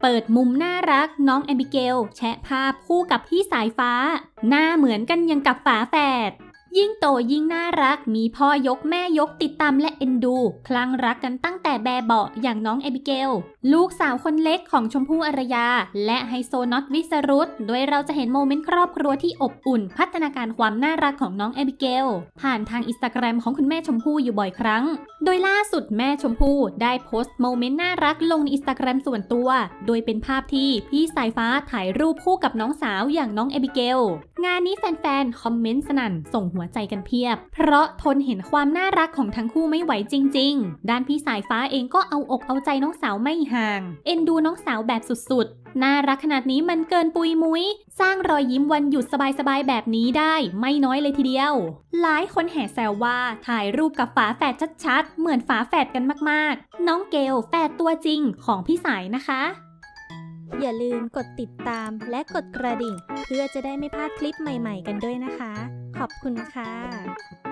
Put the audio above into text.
เปิดมุมน่ารักน้องแอบิเกล แชะภาพคู่กับพี่สายฟ้า หน้าเหมือนกันยังกับฝาแฝด ยิ่งโตยิ่งน่ารัก มีพ่อยกแม่ยกติดตามและเอ็นดู คลั่งรักกันตั้งแต่แบเบาะอย่างน้องแอบิเกล ลูกสาวคนเล็กของชมพู่อารยา และไฮโซน็อตวิสรุตโดยเราจะเห็นโมเมนต์ครอบครัวที่อบอุ่น พัฒนาการความน่ารักของน้องแอบิเกล ผ่านทางอินสตาแกรมของคุณแม่ชมพู่อยู่บ่อยครั้ง โดยล่าสุดแม่ชมพู่ได้โพสต์โมเมนต์น่ารักลงในอินสตาแกรมส่วนตัว โดยเป็นภาพที่พี่สายฟ้าถ่ายรูปคู่กับน้องสาวอย่างน้องแอบิเกล งานนี้แฟนๆคอมเมนต์สนั่นส่งหัวใจกันเพียบ เพราะทนเห็นความน่ารักของทั้งคู่ไม่ไหวจริง ๆ ด้านพี่สายฟ้าเองก็เอาอกเอาใจน้องสาวไม่ห่าง เอ็นดูน้องสาวแบบสุดๆ น่ารักขนาดนี้มันเกินปุยมุ้ย สร้างรอยยิ้มวันหยุดสบายๆ แบบนี้ได้ไม่น้อยเลยทีเดียว หลายคนแห่แซวว่าถ่ายรูปกับฝาแฝดชัดๆ เหมือนฝาแฝดกันมากๆ น้องเกลแฝดตัวจริงของพี่สายนะคะอย่าลืมกดติดตามและกดกระดิ่ง เพื่อจะได้ไม่พลาดคลิปใหม่ๆกันด้วยนะคะ ขอบคุณค่ะ